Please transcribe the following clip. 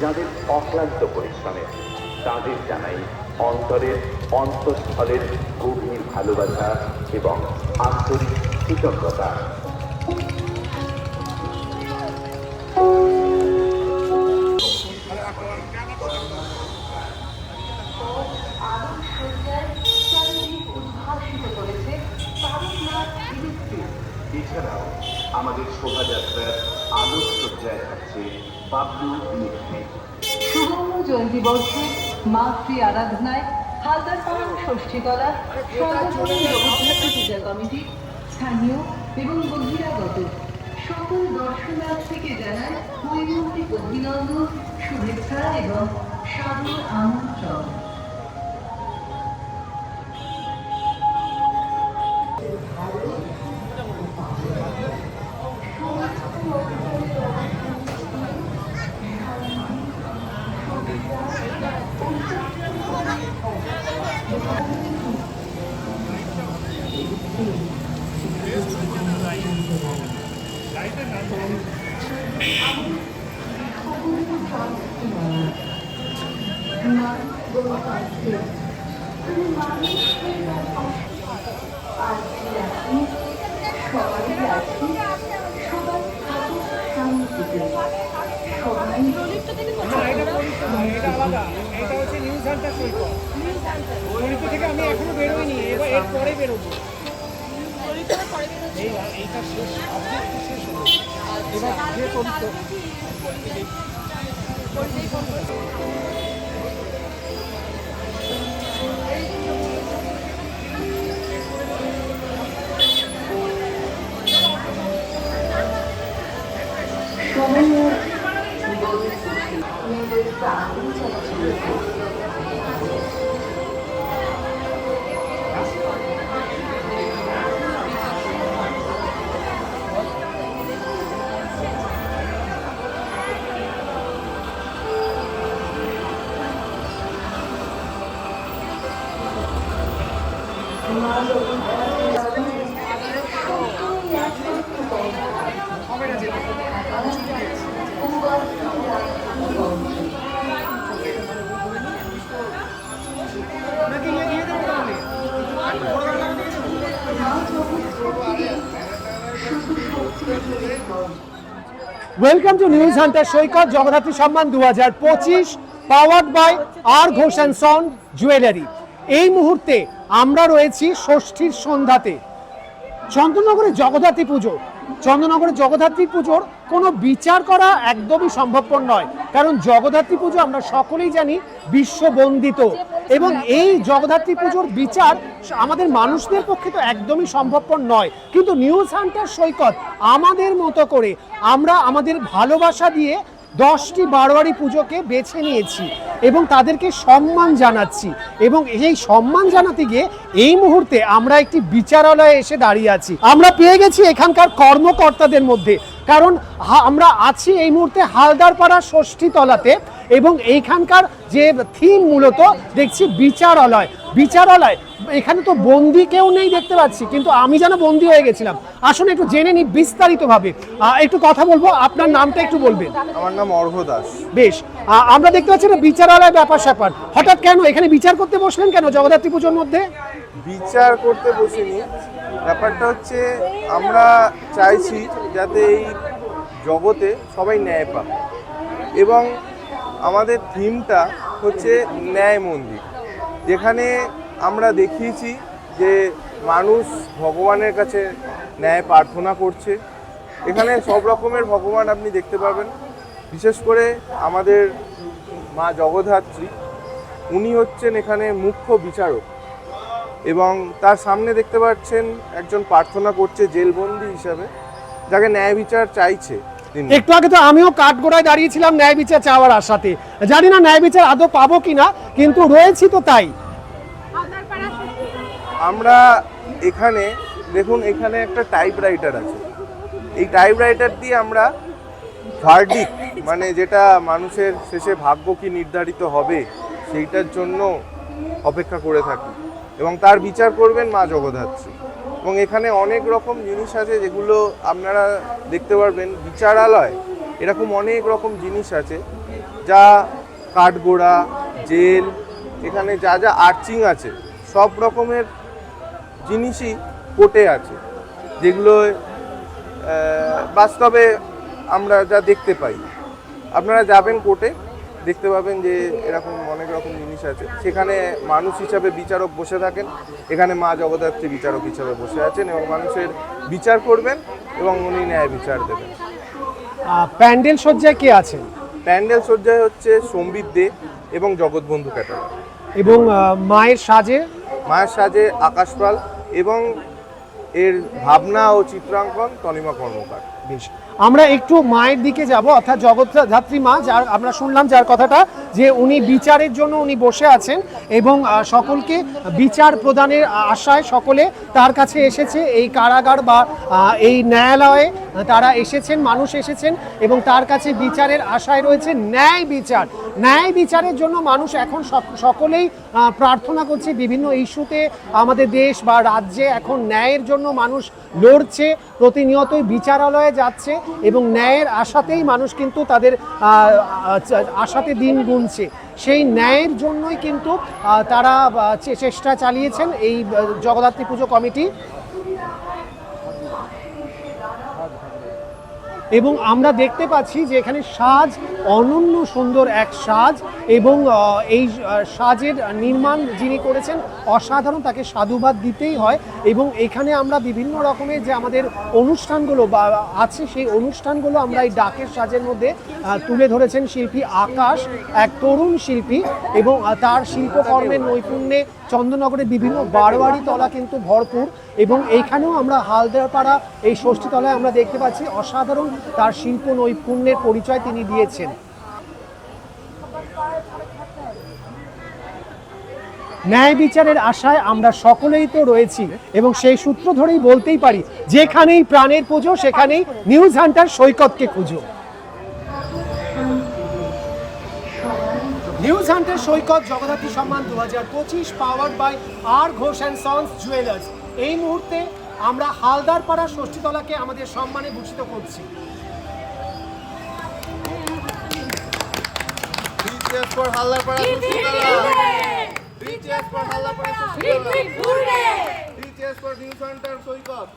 যাদের অক্লান্ত পরিশ্রমে তাদের জানাই অন্তরের অন্তঃস্থলের গভীর ভালোবাসা এবং আন্তরিক কৃতজ্ঞতা। এছাড়াও আমাদের শোভাযাত্রার আলোকসজ্জায় থাকছে বাবলু ইলেকট্রিক সুবর্ণ জয়ন্তী বর্ষে মাতৃ আরাধনায় হালদারপাড়া ষষ্ঠীতলা সর্বপল্লী পূজা কমিটি, স্থানীয় এবং বহিরাগত। সকল দর্শনার্থীকে জানায় হৈমন্তিক অভিনন্দন, শুভেচ্ছা এবং সাদর আমন্ত্রণ। থেকে আমি এখনও বেরোইনি এবার এর পরে বেরোবো। এই এইটা শেষ সাবজেক্ট শেষ হলো এবার যে চলিত নাকি welcome to news hunter Saikat Jagaddhatri সম্মান দু হাজার পঁচিশ powered by R Ghosh and son jewellery এই মুহূর্তে আমরা রয়েছি ষষ্ঠীর সন্ধ্যাতে। চন্দননগরে জগদ্ধাত্রী পুজো। চন্দননগরে জগদ্ধাত্রী পুজোর কোনো বিচার করা একদমই সম্ভবপর নয়। কারণ জগদ্ধাত্রী পুজো আমরা সকলেই জানি বিশ্ববন্দিত। এবং এই জগদ্ধাত্রী পুজোর বিচার আমাদের মানুষদের পক্ষে তো একদমই সম্ভবপর নয়। কিন্তু নিউজ হান্টার সৈকত আমাদের মতো করে আমরা আমাদের ভালোবাসা দিয়ে দশটি বারোয়ারি পুজোকে বেছে নিয়েছি এবং তাদেরকে সম্মান জানাচ্ছি এবং এই সম্মান জানাতে গিয়ে এই মুহূর্তে আমরা একটি বিচারালয়ে এসে দাঁড়িয়ে আছি। আমরা পেয়ে গেছি এখানকার কর্মকর্তাদের মধ্যে। কারণ আমরা আছি এই মুহূর্তে হালদারপাড়া ষষ্ঠী তলাতে এবং এইখানকার যে থিম মূলত দেখছি বিচারালয়। বিচারালয় এখানে তো বন্দি কেউ নেই দেখতে পাচ্ছি কিন্তু আমি যেন বন্দি হয়ে গেছিলাম। আসুন একটু জেনে নিই বিস্তারিতভাবে। একটু কথা বলব আপনার নামটা একটু বলবেন। আমার নাম অর্ঘ দাস। বেশ আমরা দেখতে পাচ্ছি একটা বিচারালয় ব্যাপার স্যাপার। হঠাৎ কেন এখানে বিচার করতে বসলেন কেন জগদ্ধাত্রী পুজোর মধ্যে? বিচার করতে বসিনি। ব্যাপারটা হচ্ছে আমরা চাইছি যাতে এই জগতে সবাই ন্যায় পাক। এবং আমাদের থিমটা হচ্ছে ন্যায় মন্দির। যেখানে আমরা দেখিয়েছি যে মানুষ ভগবানের কাছে ন্যায় প্রার্থনা করছে। এখানে সব রকমের ভগবান আপনি দেখতে পাবেন। বিশেষ করে আমাদের মা জগদ্ধাত্রী, উনি হচ্ছেন এখানে মুখ্য বিচারক এবং তার সামনে দেখতে পাচ্ছেন একজন প্রার্থনা করছে জেলবন্দি হিসাবে, যাকে ন্যায় বিচার চাইছে। একটু আগে তো আমিও কাঠগোড়ায় দাঁড়িয়েছিলাম ন্যায় বিচার চাওয়ার আশাতে। জানি না ন্যায় বিচার আদৌ পাবো কিনা কিন্তু রয়েছি তো তাই। আমরা এখানে দেখুন এখানে একটা টাইপ রাইটার আছে। এই টাইপ রাইটার দিয়ে আমরা ভার্ডিক মানে যেটা মানুষের শেষে ভাগ্য কি নির্ধারিত হবে সেইটার জন্য অপেক্ষা করে থাকি। এবং তার বিচার করবেন মা জগদ্ধাত্রী। এবং এখানে অনেক রকম জিনিস আছে যেগুলো আপনারা দেখতে পারবেন। বিচারালয়, এরকম অনেক রকম জিনিস আছে, যা কাঠগোড়া, জেল, এখানে যা যা আর্চিং আছে, সব রকমের জিনিসই কোর্টে আছে, যেগুলো বাস্তবে আমরা যা দেখতে পাই। আপনারা যাবেন কোর্টে দেখতে পাবেন যে এরকম অনেক রকম জিনিস আছে। সেখানে মানুষ হিসাবে বিচারক বসে থাকেন। এখানে মা জগদ্ধাত্রী বিচারক হিসাবে বসে আছেন এবং মানুষের বিচার করবেন এবং উনি ন্যায় বিচার দেবেন। প্যান্ডেল সজ্জায় কে আছেন? প্যান্ডেল সজ্জায় হচ্ছে সম্বিত দে এবং জগৎবন্ধু ক্যাটার এবং মায়ের সাজে? মায়ের সাজে আকাশ পাল এবং এর ভাবনা ও চিত্রাঙ্কন তনিমা কর্মকার। বেশ। আমরা একটু মায়ের দিকে যাব, অর্থাৎ জগদ্ধাত্রী মা, যার আমরা শুনলাম যার কথাটা, যে উনি বিচারের জন্য উনি বসে আছেন এবং সকলকে বিচার প্রদানের আশায় সকলে তার কাছে এসেছে। এই কারাগার বা এই ন্যায়ালয়ে তারা এসেছেন, মানুষ এসেছেন এবং তার কাছে বিচারের আশায় রয়েছে ন্যায় বিচার। ন্যায় বিচারের জন্য মানুষ এখন সকলেই প্রার্থনা করছে বিভিন্ন ইস্যুতে। আমাদের দেশ বা রাজ্যে এখন ন্যায়ের জন্য মানুষ লড়ছে প্রতিনিয়তই বিচারালয়ে যাচ্ছে এবং ন্যায়ের আশাতেই মানুষ কিন্তু তাদের আহ, আশাতে দিন গুনছে। সেই ন্যায়ের জন্যই কিন্তু তারা চেষ্টা চালিয়েছেন এই জগদ্ধাত্রী পুজো কমিটি। এবং আমরা দেখতে পাচ্ছি যে এখানে সাজ, অনন্য সুন্দর এক সাজ এবং এই সাজের নির্মাণ যিনি করেছেন অসাধারণ তাকে সাধুবাদ দিতেই হয় এবং এখানে আমরা বিভিন্ন রকমের যে আমাদের অনুষ্ঠানগুলো বা আছে সেই অনুষ্ঠানগুলো আমরা এই ডাকের সাজের মধ্যে তুলে ধরেছেন শিল্পী আকাশ, এক তরুণ শিল্পী এবং তার শিল্পকর্মের নৈপুণ্যে চন্দননগরের বিভিন্ন বারোয়ারি তলা কিন্তু ভরপুর এবং এইখানেও আমরা হালদারপাড়া এই ষষ্ঠীতলায় আমরা দেখতে পাচ্ছি অসাধারণ তার শিল্প নৈপুণ্যের পরিচয় তিনি দিয়েছেন। ন্যায় বিচারের আশায় আমরা সকলেই তো রয়েছি এবং সেই সূত্র ধরেই বলতেই পারি, যেখানেই প্রাণের পুজো সেখানেই নিউজ হান্টার সৈকতকে খুঁজো নিউজ হান্টার সৈকত জগদ্ধাত্রী সম্মান দু হাজার পঁচিশ power by R Ghosh and sons jewellers এই মুহূর্তে আমরা হালদারপাড়া ষষ্ঠীতলাকে আমাদের সম্মানে ভূষিত করছি। সৈকত।